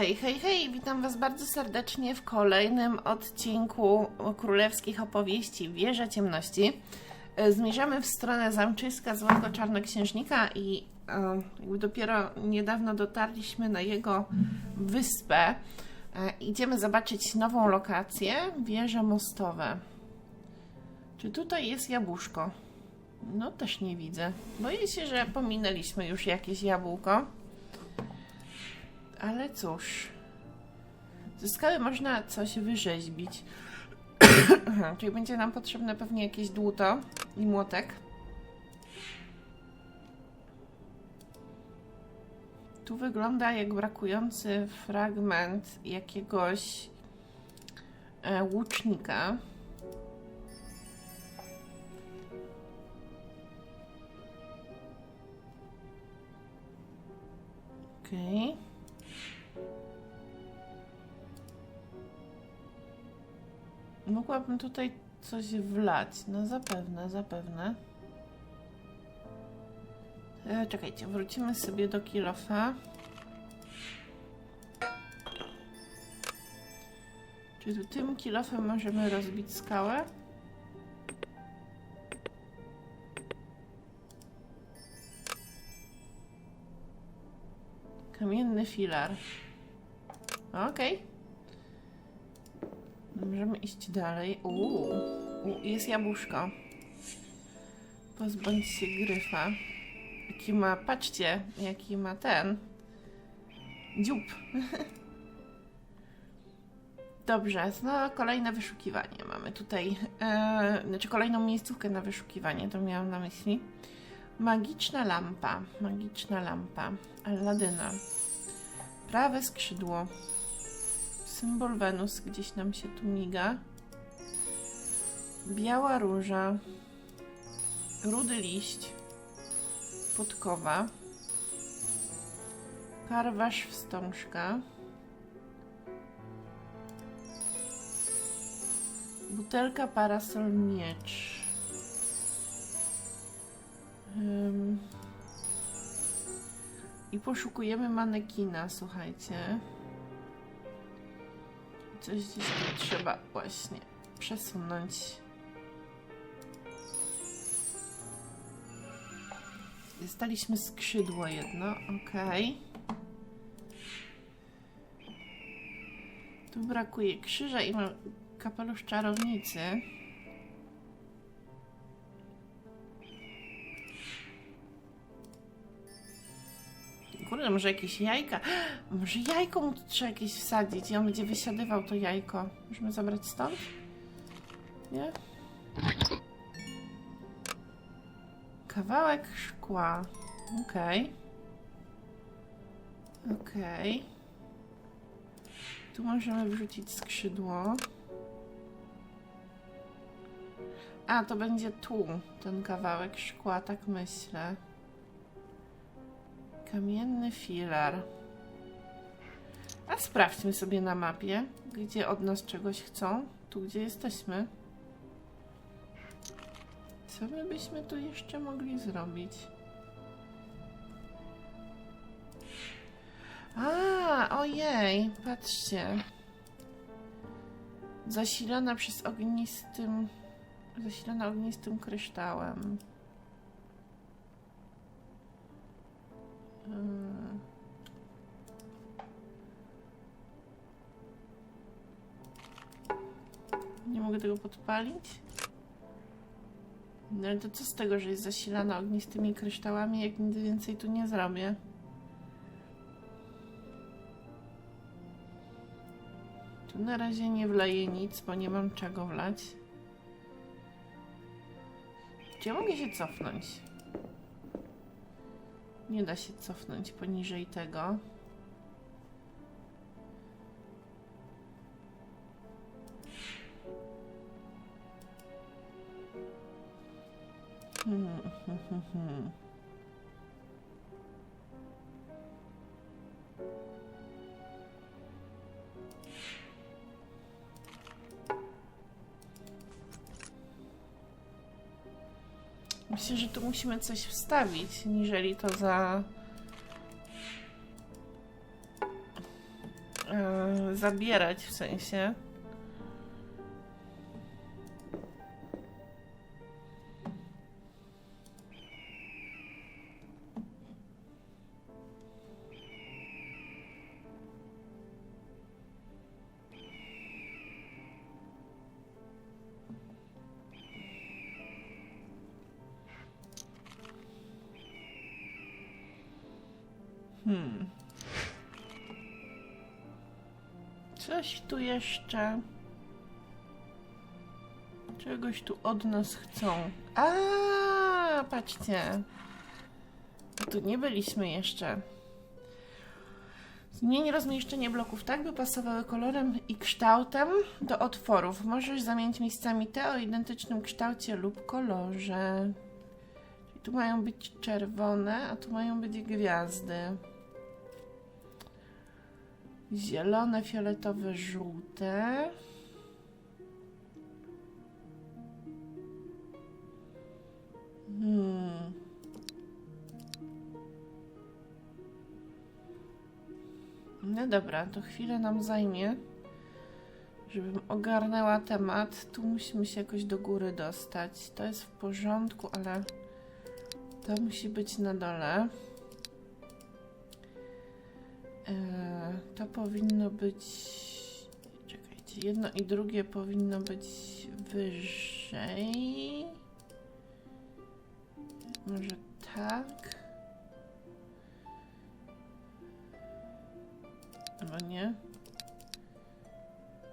Hej, hej, hej! Witam Was bardzo serdecznie w kolejnym odcinku królewskich opowieści Wieża Ciemności. E, Zmierzamy w stronę zamczyska Złego Czarnoksiężnika i e, dopiero niedawno dotarliśmy na jego wyspę. E, Idziemy zobaczyć nową lokację, wieże mostowe. Czy tutaj jest jabłuszko? No też nie widzę. Boję się, że pominęliśmy już jakieś jabłko. Ale cóż. Ze skały można coś wyrzeźbić. Czyli będzie nam potrzebne pewnie jakieś dłuto i młotek. Tu wygląda jak brakujący fragment jakiegoś e, łucznika. Okej. Mogłabym tutaj coś wlać. No zapewne, zapewne. E, czekajcie, wrócimy sobie do kilofa. Czy tym kilofem możemy rozbić skałę? Kamienny filar. Okej. Możemy iść dalej. Uuu, jest jabłuszko. Pozbądź się gryfa. Jaki ma, patrzcie, jaki ma ten. Dziób. Dobrze, no kolejne wyszukiwanie mamy tutaj. E, znaczy kolejną miejscówkę na wyszukiwanie, to miałam na myśli. Magiczna lampa. Magiczna lampa. Alladyna. Prawe skrzydło. Symbol Wenus gdzieś nam się tu miga. Biała róża. Rudy liść. Podkowa. Karwasz wstążka. Butelka parasol miecz. Ym. I poszukujemy manekina, słuchajcie. Coś gdzieś trzeba właśnie przesunąć. Dostaliśmy skrzydło jedno, okej. Tu brakuje krzyża i mam kapelusz czarownicy. Może jakieś jajka? Może jajko mu tu trzeba jakieś wsadzić i on będzie wysiadywał to jajko. Możemy zabrać stąd? Nie? Kawałek szkła. Okej. Okej. Tu możemy wrzucić skrzydło. A, to będzie tu ten kawałek szkła, tak myślę. Kamienny filar. A sprawdźmy sobie na mapie, gdzie od nas czegoś chcą. Tu, gdzie jesteśmy. Co my byśmy tu jeszcze mogli zrobić? A, ojej, patrzcie. Zasilana przez ognistym... Zasilana ognistym kryształem. Hmm. Nie mogę tego podpalić? No ale to co z tego, że jest zasilana ognistymi kryształami, jak nic więcej tu nie zrobię? Tu na razie nie wleję nic, bo nie mam czego wlać. Gdzie mogę się cofnąć? Nie da się cofnąć poniżej tego. Hmm, hmm, hmm, hmm. Myślę, że tu musimy coś wstawić, niżeli to za... e, zabierać w sensie. Coś tu jeszcze. Czegoś tu od nas chcą. A, patrzcie. Tu nie byliśmy jeszcze. Zmień rozmieszczenie bloków tak, by pasowały kolorem i kształtem do otworów. Możesz zamienić miejscami te o identycznym kształcie lub kolorze. Tu mają być czerwone, a tu mają być gwiazdy. Zielone, fioletowe, żółte. Hmm. No dobra, to chwilę nam zajmie, żebym ogarnęła temat. Tu musimy się jakoś do góry dostać. To jest w porządku, ale to musi być na dole. E, To powinno być. Czekajcie, jedno i drugie powinno być wyżej. Może tak? Albo nie?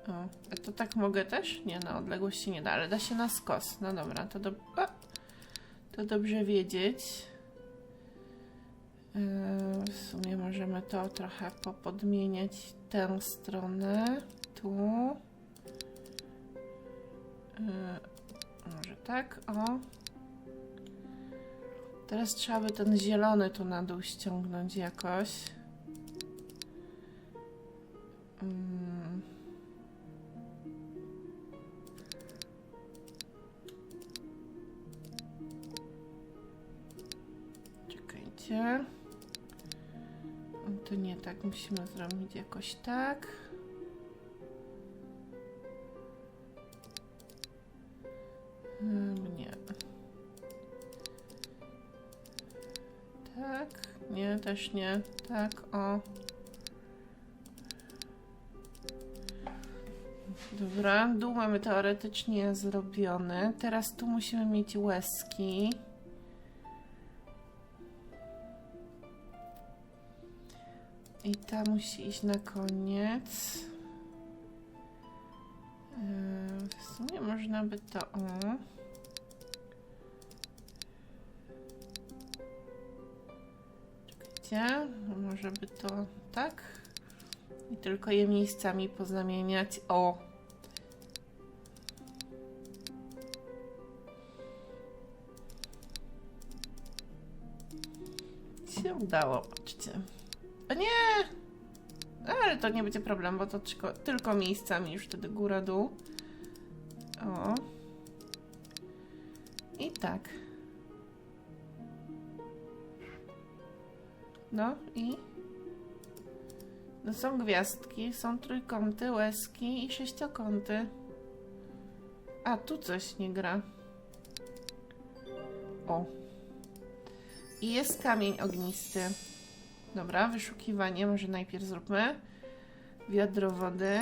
O, a to tak mogę też? Nie, na odległość się nie da, ale da się na skos. No dobra, to, do... a, to dobrze wiedzieć. Yy, W sumie możemy to trochę popodmieniać tę stronę. Tu. Yy, Może tak, o. Teraz trzeba by ten zielony tu na dół ściągnąć jakoś. Mm. To nie tak, musimy zrobić jakoś tak. Hmm, Nie. Tak, nie, też nie. Tak, o. Dobra, dół mamy teoretycznie zrobiony. Teraz tu musimy mieć łezki. Ta musi iść na koniec. Yy, W sumie można by to. O. Czekajcie, może by to tak? I tylko je miejscami pozamieniać. O! Się udało, patrzcie. Nie! Ale to nie będzie problem, bo to tylko, tylko miejscami już wtedy góra-dół. O. I tak. No i... No są gwiazdki, są trójkąty, łezki i sześciokąty. A, tu coś nie gra. O. I jest kamień ognisty. Dobra, wyszukiwanie może najpierw zróbmy. Wiadro wody,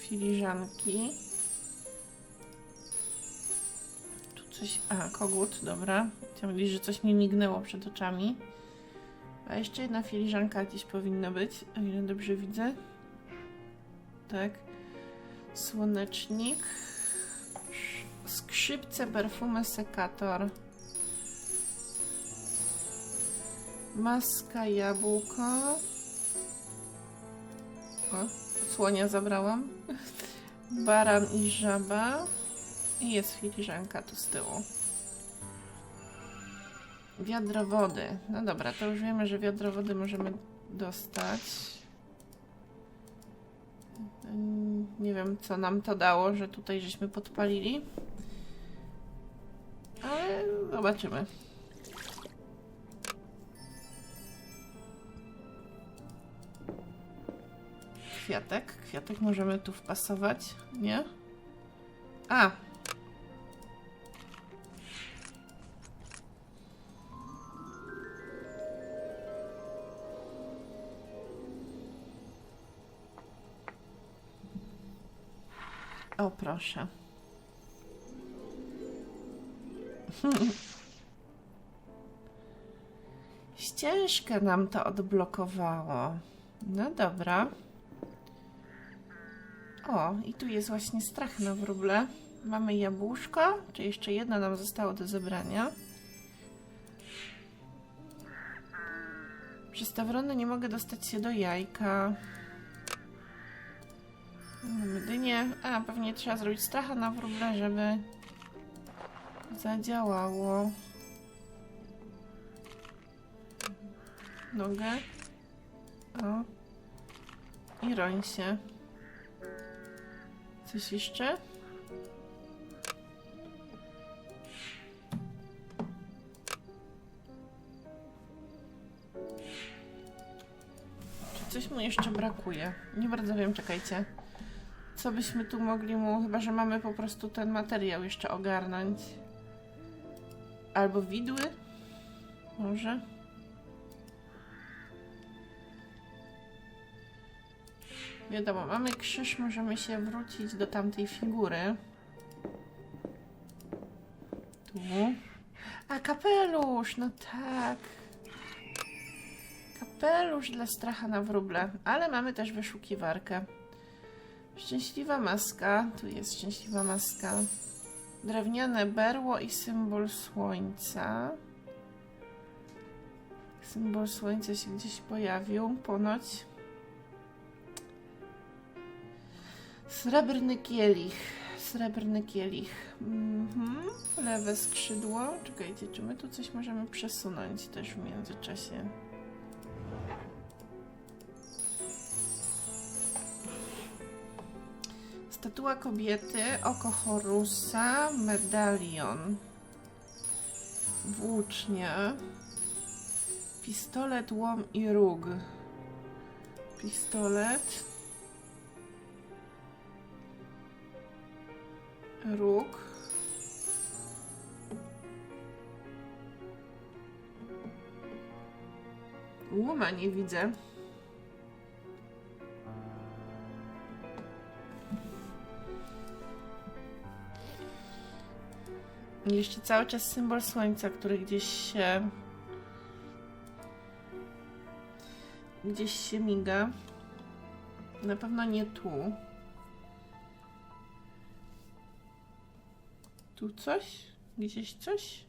filiżanki. Tu coś. A, kogut, dobra. Chciałam powiedzieć, że coś mi mignęło przed oczami. A jeszcze jedna filiżanka gdzieś powinna być, o ile dobrze widzę. Tak. Słonecznik. Skrzypce, perfumy, sekator. Maska, jabłko. O, słonia zabrałam. Baran i żaba. I jest filiżanka tu z tyłu. Wiadro wody. No dobra, to już wiemy, że wiadro wody możemy dostać. Nie wiem, co nam to dało, że tutaj żeśmy podpalili. Ale zobaczymy. Kwiatek. Kwiatek możemy tu wpasować, nie? A! O, proszę. Ścieżkę nam to odblokowało. No dobra. O, i tu jest właśnie strach na wróble. Mamy jabłuszko, czy jeszcze jedno nam zostało do zebrania. Przez tawrony nie mogę dostać się do jajka. Mamy dynię. A, pewnie trzeba zrobić stracha na wróble, żeby zadziałało. Nogę. O. I roń się. Coś jeszcze? Czy coś mu jeszcze brakuje? Nie bardzo wiem, czekajcie. Co byśmy tu mogli mu, chyba że mamy po prostu ten materiał jeszcze ogarnąć. Albo widły? Może? Wiadomo, mamy krzyż, możemy się wrócić do tamtej figury. Tu. A, kapelusz! No tak. Kapelusz dla stracha na wróble. Ale mamy też wyszukiwarkę. Szczęśliwa maska. Tu jest szczęśliwa maska. Drewniane berło i symbol słońca. Symbol słońca się gdzieś pojawił, ponoć. Srebrny kielich. Srebrny kielich. Mhm. Lewe skrzydło. Czekajcie, czy my tu coś możemy przesunąć też w międzyczasie? Statua kobiety, oko Horusa, medalion, włócznia, pistolet, łom i róg. Pistolet, róg. Łoma nie widzę. Jeszcze cały czas symbol słońca, który gdzieś się. gdzieś się miga. Na pewno nie tu. Tu coś? Gdzieś coś?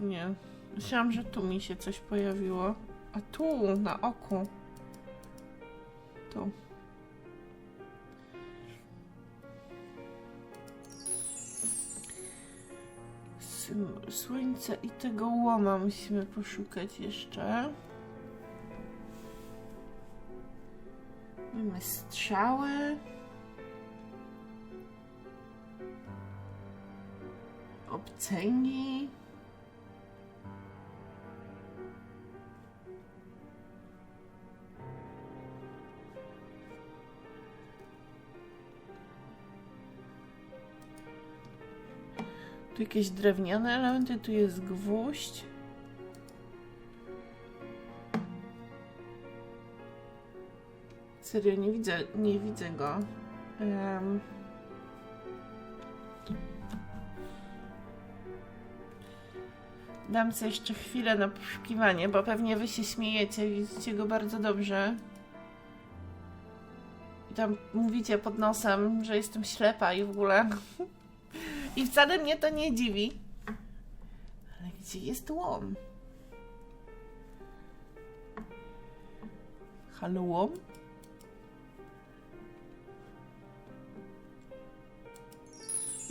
Nie. Myślałam, że tu mi się coś pojawiło. A tu, na oku. Tu. Słońca i tego łoma musimy poszukać jeszcze. Mamy strzały. Obcęgi. Tu jakieś drewniane elementy, tu jest gwóźdź. Serio, nie widzę, nie widzę go. Em. Dam sobie jeszcze chwilę na poszukiwanie, bo pewnie wy się śmiejecie, widzicie go bardzo dobrze. I tam mówicie pod nosem, że jestem ślepa i w ogóle. I wcale mnie to nie dziwi. Ale gdzie jest łom? Halo łom?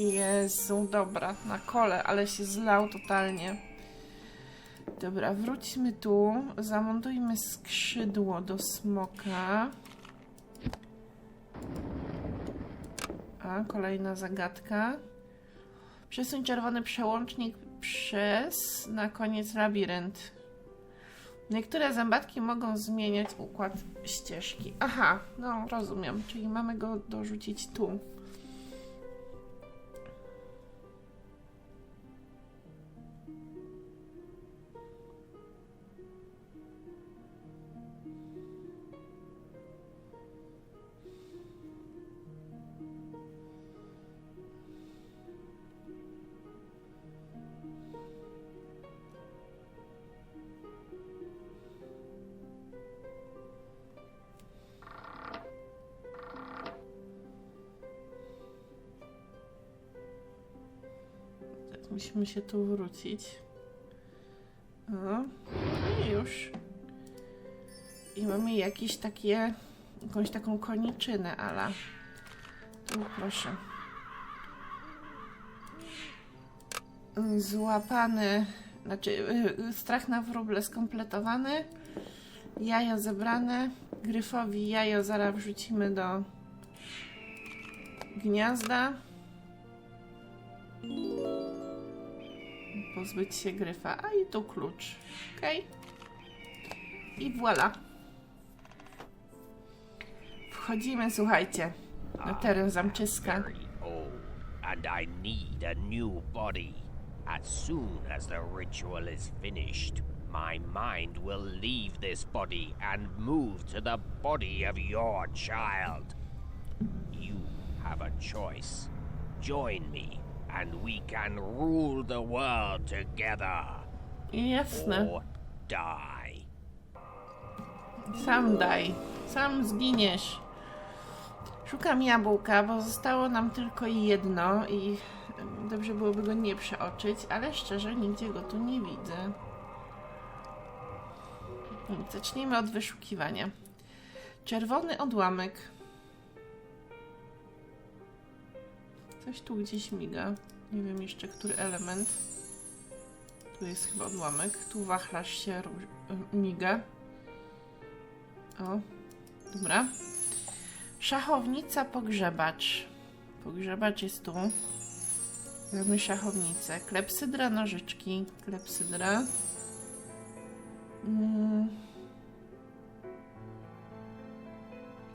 Jezu, dobra, na kole, ale się zlał totalnie. Dobra, wróćmy tu, zamontujmy skrzydło do smoka. A, kolejna zagadka. Przesuń czerwony przełącznik przez na koniec labirynt. Niektóre zębatki mogą zmieniać układ ścieżki. Aha, no rozumiem, czyli mamy go dorzucić tu. Musimy się tu wrócić. O, i już. I mamy jakieś takie, jakąś taką koniczynę, ala. Tu proszę. Złapany, znaczy yy, strach na wróble skompletowany. Jajo zebrane. Gryfowi jajo zaraz wrzucimy do gniazda. Pozbyć się gryfa. A i tu klucz. Ok. I voilà. Wchodzimy, słuchajcie, na teren zamczyska. and I need a new body. As soon as the ritual is finished, my mind will leave this body and move to the body of your child. You have a choice. Join me, and we can rule the world together. Jasne. Or die. Sam daj. Sam zginiesz. Szukam jabłka, bo zostało nam tylko jedno i dobrze byłoby go nie przeoczyć, ale szczerze nigdzie go tu nie widzę. Zacznijmy od wyszukiwania. Czerwony odłamek. Coś tu gdzieś miga. Nie wiem jeszcze, który element. Tu jest chyba odłamek. Tu wachlarz się róż- miga. O, dobra. Szachownica pogrzebacz. Pogrzebacz jest tu. Mamy szachownicę. Klepsydra, nożyczki. Klepsydra. Mm.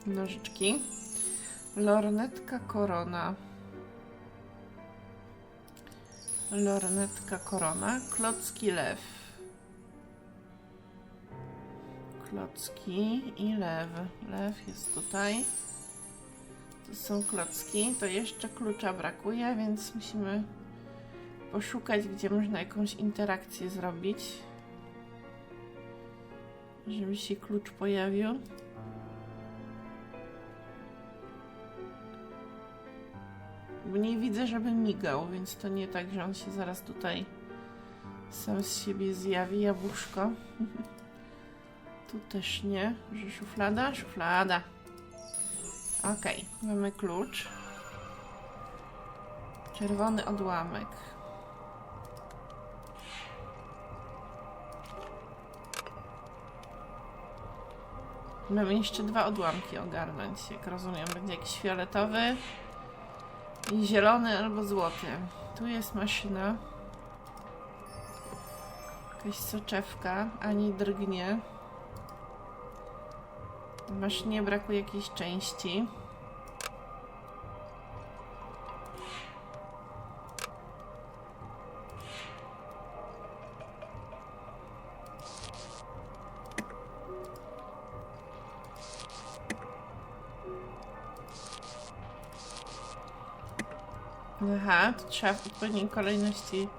Nożyczki. Lornetka korona. Lornetka korona. Klocki lew. Klocki i lew. Lew jest tutaj. To są klocki. To jeszcze klucza brakuje, więc musimy poszukać, gdzie można jakąś interakcję zrobić. Żeby się klucz pojawił. Nie widzę, żeby migał, więc to nie tak, że on się zaraz tutaj sam z siebie zjawi, jabłuszko. Tu też nie, że szuflada? Szuflada. Okej, mamy klucz. Czerwony odłamek. Mamy jeszcze dwa odłamki ogarnąć, jak rozumiem. Będzie jakiś fioletowy i zielony albo złoty. Tu jest maszyna. Jakaś soczewka, ani drgnie. Maszynie brakuje jakiejś części. To trzeba w odpowiedniej kolejności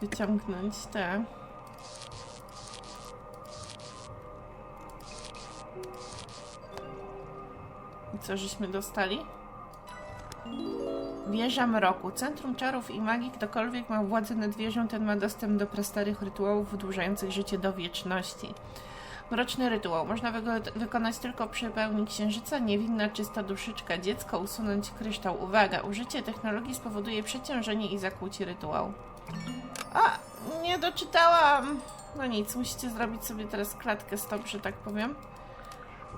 wyciągnąć te. I co żeśmy dostali? Wieża Mroku. Centrum czarów i magii. Ktokolwiek ma władzę nad wieżą, ten ma dostęp do prastarych rytuałów wydłużających życie do wieczności. Mroczny rytuał. Można wykonać tylko przy pełni księżyca. Niewinna, czysta duszyczka. Dziecko usunąć kryształ. Uwaga! Użycie technologii spowoduje przeciążenie i zakłóci rytuał. A! Nie doczytałam! No nic, musicie zrobić sobie teraz klatkę stop, że tak powiem.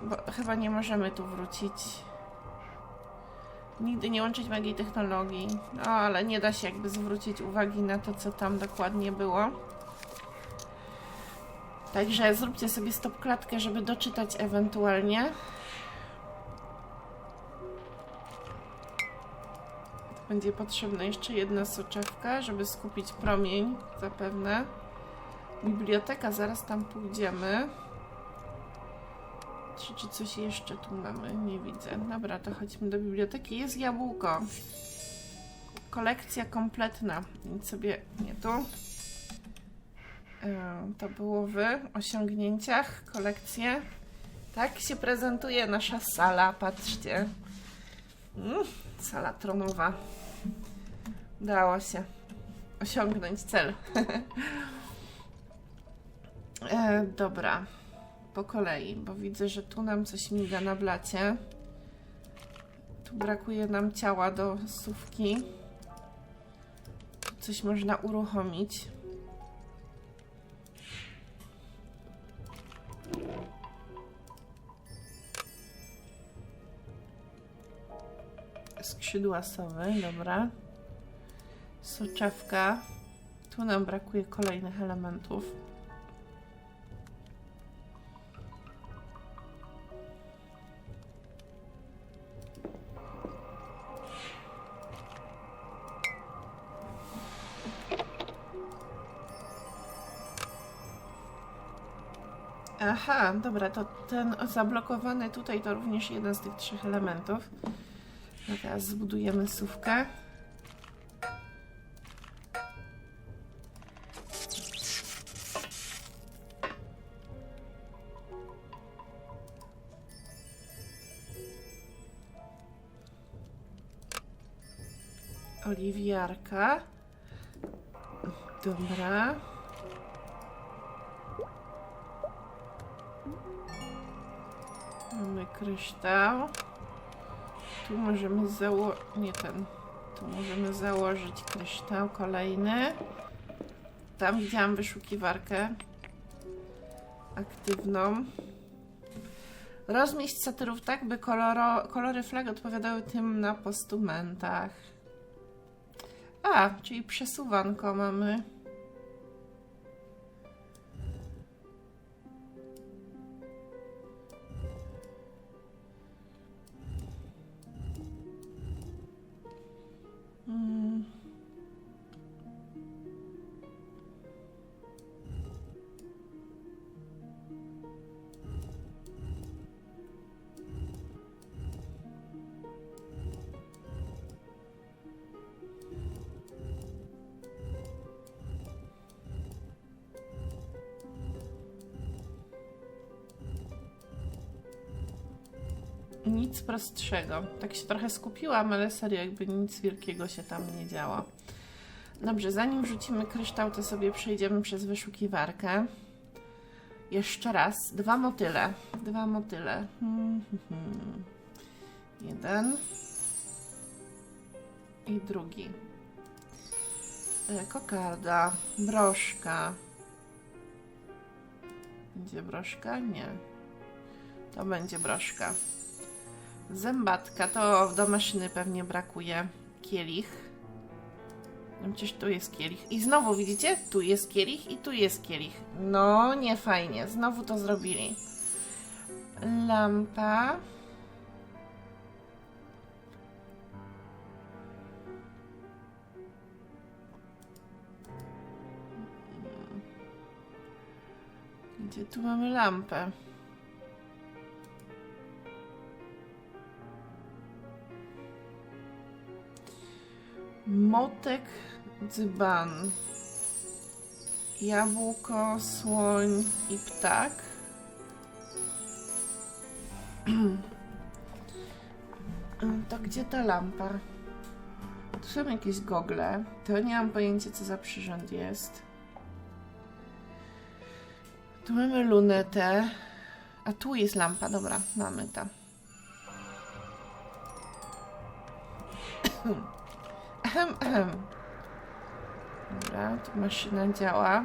Bo chyba nie możemy tu wrócić. Nigdy nie łączyć magii technologii. No, ale nie da się jakby zwrócić uwagi na to, co tam dokładnie było. Także zróbcie sobie stop klatkę, żeby doczytać ewentualnie. Będzie potrzebna jeszcze jedna soczewka, żeby skupić promień, zapewne. Biblioteka, zaraz tam pójdziemy. Czy, czy coś jeszcze tu mamy? Nie widzę. Dobra, to chodźmy do biblioteki. Jest jabłko. Kolekcja kompletna. Więc sobie nie tu. E, To było w osiągnięciach, kolekcje. Tak się prezentuje nasza sala, patrzcie. Mm, sala tronowa. Udało się osiągnąć cel. e, dobra, po kolei, bo widzę, że tu nam coś miga na blacie. Tu brakuje nam ciała do sówki. Tu coś można uruchomić. Skrzydła sowy, dobra. Soczewka. Tu nam brakuje kolejnych elementów. Aha, dobra, to ten zablokowany tutaj to również jeden z tych trzech elementów. Teraz zbudujemy sówkę. Oliwiarka. Dobra. Mamy kryształ. Tu możemy założyć. Nie ten. Tu możemy założyć kryształ kolejny. Tam widziałam wyszukiwarkę aktywną. Rozmieść satyrów tak, by koloro, kolory flag odpowiadały tym na postumentach. A, czyli przesuwanko mamy. Mm. Nic prostszego. Tak się trochę skupiłam, ale serio, jakby nic wielkiego się tam nie działo. Dobrze, zanim wrzucimy kryształ, to sobie przejdziemy przez wyszukiwarkę. Jeszcze raz. Dwa motyle. Dwa motyle. Hmm, hmm, hmm. Jeden. I drugi. E, Kokarda. Broszka. Będzie broszka? Nie. To będzie broszka. Zębatka, to do maszyny pewnie brakuje. Kielich. No przecież tu jest kielich. I znowu widzicie? Tu jest kielich i tu jest kielich. No, nie fajnie. Znowu to zrobili. Lampa. Gdzie tu mamy lampę? Motek, dzban, jabłko, słoń i ptak. To gdzie ta lampa? Tu są jakieś gogle. To nie mam pojęcia, co za przyrząd jest. Tu mamy lunetę. A tu jest lampa, dobra, mamy to. Ehem, ehem. Dobra, tu maszyna działa.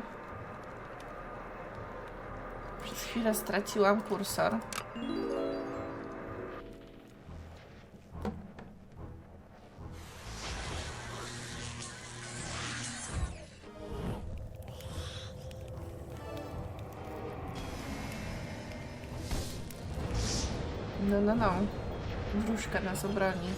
Przez chwilę straciłam kursor. No, no, no. Wróżka nas obroni.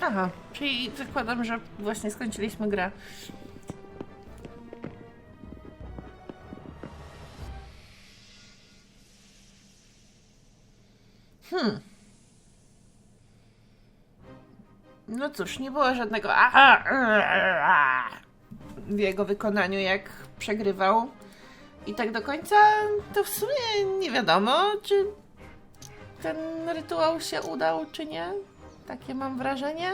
Aha, czyli zakładam, że właśnie skończyliśmy grę. Hmm. No cóż, nie było żadnego aha w jego wykonaniu, jak przegrywał. I tak do końca to w sumie nie wiadomo, czy ten rytuał się udał, czy nie. Takie mam wrażenie.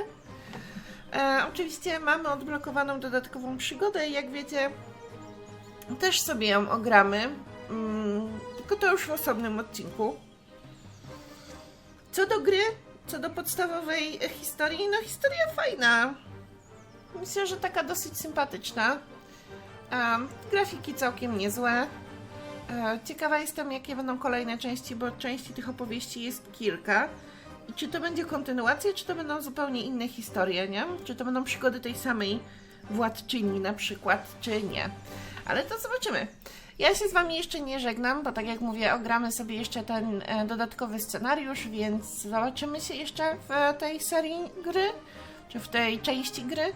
E, oczywiście mamy odblokowaną dodatkową przygodę i jak wiecie, też sobie ją ogramy. Mm, tylko to już w osobnym odcinku. Co do gry, co do podstawowej historii, no historia fajna. Myślę, że taka dosyć sympatyczna. Um, grafiki całkiem niezłe. E, Ciekawa jestem, jakie będą kolejne części, bo części tych opowieści jest kilka. Czy to będzie kontynuacja, czy to będą zupełnie inne historie, nie? Czy to będą przygody tej samej władczyni na przykład, czy nie. Ale to zobaczymy. Ja się z Wami jeszcze nie żegnam, bo tak jak mówię, ogramy sobie jeszcze ten e, dodatkowy scenariusz, więc zobaczymy się jeszcze w tej serii gry, czy w tej części gry.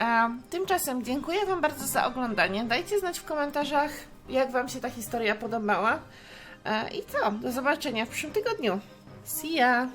E, tymczasem dziękuję Wam bardzo za oglądanie. Dajcie znać w komentarzach, jak Wam się ta historia podobała. E, I co? Do zobaczenia w przyszłym tygodniu. See ya!